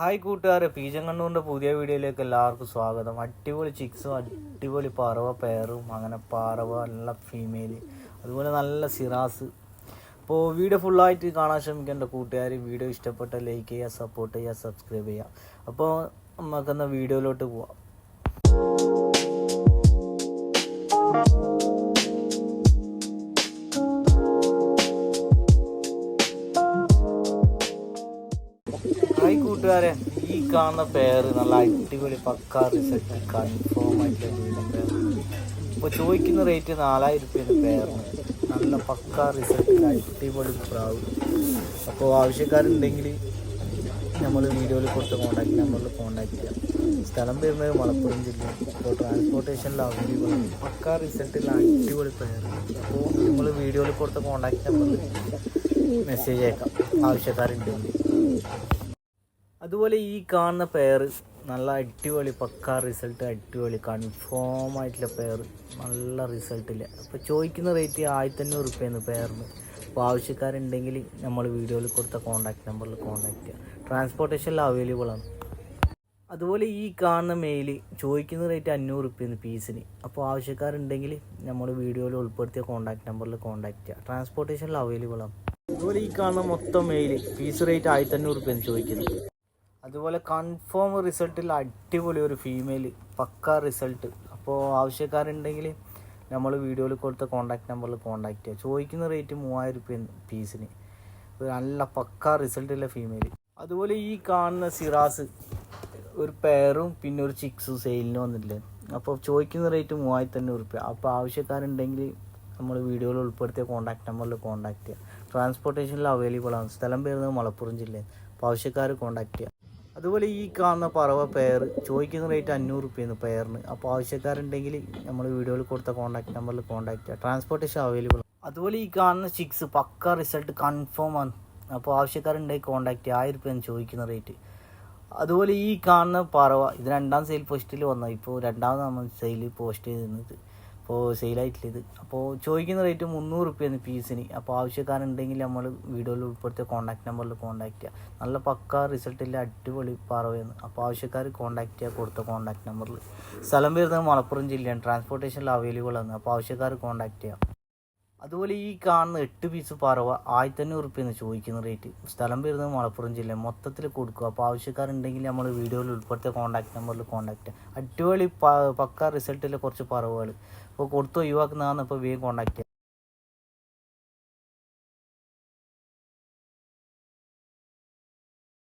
Hi കൂട്ടുകാരെ. പീജങ്കണ്ണൂറിന്റെ പുതിയ വീഡിയോയിലേക്ക് എല്ലാവർക്കും സ്വാഗതം. അടിപൊളി ചിക്സും അടിപൊളി പറവ പേറും അങ്ങനെ പറവ നല്ല ഫീമെയിൽ അതുപോലെ നല്ല സിറാസ്. അപ്പോൾ വീഡിയോ ഫുള്ളായിട്ട് കാണാൻ ശ്രമിക്കേണ്ട കൂട്ടുകാർ വീഡിയോ ഇഷ്ടപ്പെട്ട ലൈക്ക് ചെയ്യുക സപ്പോർട്ട് ചെയ്യുക സബ്സ്ക്രൈബ് ചെയ്യുക. അപ്പോൾ നമുക്കെന്ന വീഡിയോയിലോട്ട് പോവാം. കൂട്ടുകാരെ ഈ കാണുന്ന പേര് നല്ല അടിപൊളി പക്കാ റിസൾട്ട് കൺഫേം ആയിട്ടുള്ള വീടും പേര് ഇപ്പോൾ ചോദിക്കുന്ന റേറ്റ് നാലായിരം റുപ്യാണ് പേരാണ് നല്ല പക്ക റിസൾട്ട് അടിപൊളി പ്രാവ്. അപ്പോൾ ആവശ്യക്കാരുണ്ടെങ്കിൽ നമ്മൾ വീഡിയോയിൽ കൊടുത്ത കോൺടാക്ട് നമ്പറിൽ കോൺടാക്ട് ചെയ്യാം. സ്ഥലം വരുന്നത് മലപ്പുറം ജില്ല. അപ്പോൾ ട്രാൻസ്പോർട്ടേഷനിൽ അവൈലബിൾ പക്ക റിസൾട്ടിൽ അടിപൊളി പേര് അപ്പോൾ നമ്മൾ വീഡിയോയിൽ കൊടുത്ത കോൺടാക്ട് നമ്പറിൽ മെസ്സേജ് അയക്കാം. ആവശ്യക്കാരുണ്ടെങ്കിൽ. അതുപോലെ ഈ കാണുന്ന പെയർ നല്ല അടിപൊളി പക്ക റിസൾട്ട് അടിപൊളി കൺഫേം ആയിട്ടുള്ള പെയർ നല്ല റിസൾട്ടില്ല അപ്പോൾ ചോദിക്കുന്ന റേറ്റ് ആയിരത്തഞ്ഞൂറ് റുപ്യാണ് പെയറിന് അപ്പോൾ ആവശ്യക്കാരുണ്ടെങ്കിൽ നമ്മൾ വീഡിയോയിൽ കൊടുത്ത കോൺടാക്ട് നമ്പറിൽ കോൺടാക്ട് ചെയ്യുക ട്രാൻസ്പോർട്ടേഷനിൽ അവൈലബിൾ ആണ്. അതുപോലെ ഈ കാണുന്ന മെയിൽ ചോദിക്കുന്ന റേറ്റ് അഞ്ഞൂറ് റുപ്യാണ് പീസിന് അപ്പോൾ ആവശ്യക്കാരുണ്ടെങ്കിൽ നമ്മൾ വീഡിയോയിൽ ഉൾപ്പെടുത്തിയ കോൺടാക്ട് നമ്പറിൽ കോൺടാക്ട് ചെയ്യുക ട്രാൻസ്പോർട്ടേഷനിൽ അവൈലബിൾ ആണ്. അതുപോലെ ഈ കാണുന്ന മൊത്തം മെയിൽ പീസ് റേറ്റ് ആയിരത്തഞ്ഞൂറ് റുപ്യാണ് ചോദിക്കുന്നത് അതുപോലെ കൺഫേം റിസൾട്ടിൽ അടിപൊളി ഒരു ഫീമെയിൽ പക്ക റിസൾട്ട് അപ്പോൾ ആവശ്യക്കാരുണ്ടെങ്കിൽ നമ്മൾ വീഡിയോയിൽ കൊടുത്ത കോൺടാക്ട് നമ്പറിൽ കോൺടാക്ട് ചെയ്യുക ചോദിക്കുന്ന റേറ്റ് മൂവായിരം റുപ്യ പീസിന് നല്ല പക്ക റിസൾട്ടുള്ള ഫീമെയിൽ അതുപോലെ ഈ കാണുന്ന സിറാസ് ഒരു പെയറും പിന്നെ ഒരു ചിക്സും സെയിലിന് വന്നിട്ടില്ലേ? അപ്പോൾ ചോദിക്കുന്ന റേറ്റ് മൂവായിരത്തി അഞ്ഞൂറ് റുപ്യ അപ്പോൾ ആവശ്യക്കാരുണ്ടെങ്കിൽ നമ്മൾ വീഡിയോയിൽ ഉൾപ്പെടുത്തിയ കോൺടാക്ട് നമ്പറിൽ കോൺടാക്ട് ചെയ്യുക ട്രാൻസ്പോർട്ടേഷനിൽ അവൈലബിൾ ആണ്. സ്ഥലം വരുന്നത് മലപ്പുറം ജില്ലയിൽ. അപ്പോൾ ആവശ്യക്കാർ കോൺടാക്ട് ചെയ്യുക അതുപോലെ ഈ കാണുന്ന പറവ പെയർ ചോദിക്കുന്ന റേറ്റ് അഞ്ഞൂറ് റുപ്യാണ് പെയറിന് അപ്പോൾ ആവശ്യക്കാരുണ്ടെങ്കിൽ നമ്മൾ വീഡിയോയിൽ കൊടുത്ത കോൺടാക്ട് നമ്പറിൽ കോൺടാക്ട് ചെയ്യുക ട്രാൻസ്പോർട്ടേഷൻ അവൈലബിൾ അതുപോലെ ഈ കാണുന്ന ചിക്സ് പക്ക റിസൾട്ട് കൺഫേം ആണ്. അപ്പോൾ ആവശ്യക്കാരുണ്ടെങ്കിൽ കോൺടാക്ട് ചെയ്യുക ആയിരം റുപ്യാണ് ചോദിക്കുന്ന റേറ്റ് അതുപോലെ ഈ കാണുന്ന പറവ ഇത് രണ്ടാം സെയിൽ പോസ്റ്റിൽ വന്നത്. ഇപ്പോൾ രണ്ടാമത് നമ്മൾ സെയിൽ പോസ്റ്റ് ചെയ്തിരുന്നത്. അപ്പോൾ സെയിലായിട്ടില്ല ഇത്. അപ്പോൾ ചോദിക്കുന്ന റേറ്റ് മുന്നൂറ് റുപ്യാണ് പീസിന് അപ്പോൾ ആവശ്യക്കാരുണ്ടെങ്കിൽ നമ്മൾ വീഡിയോയിൽ ഉൾപ്പെടുത്തിയ കോൺടാക്ട് നമ്പറിൽ കോൺടാക്ട് ചെയ്യുക നല്ല പക്ക റിസൾട്ടില്ല അടിപൊളി പറവയാണ്. അപ്പോൾ ആവശ്യക്കാർ കോൺടാക്ട് ചെയ്യുക കൊടുത്ത കോൺടാക്ട് നമ്പറിൽ സ്ഥലം വരുന്നത് മലപ്പുറം ജില്ലയാണ്. ട്രാൻസ്പോർട്ടേഷനിൽ അവൈലബിൾ ആണ്. അപ്പോൾ ആവശ്യക്കാർ കോൺടാക്ട് ചെയ്യാം. അതുപോലെ ഈ കാണുന്ന എട്ട് പീസ് പറവ ആയിരത്തഞ്ഞൂറ് റുപ്യെന്ന് ചോദിക്കുന്ന റേറ്റ് സ്ഥലം വരുന്നത് മലപ്പുറം ജില്ല. മൊത്തത്തിൽ കൊടുക്കുക അപ്പോൾ ആവശ്യക്കാരുണ്ടെങ്കിൽ നമ്മൾ വീഡിയോയിൽ ഉൾപ്പെടുത്തിയ കോൺടാക്ട് നമ്പറിൽ കോൺടാക്ട് അടിപൊളി പക്ക റിസൾട്ടിലെ കുറച്ച് പറവുകൾ അപ്പോൾ കൊടുത്ത് ഒഴിവാക്കുന്നതാണ് ഇപ്പോൾ വേഗം കോൺടാക്ട്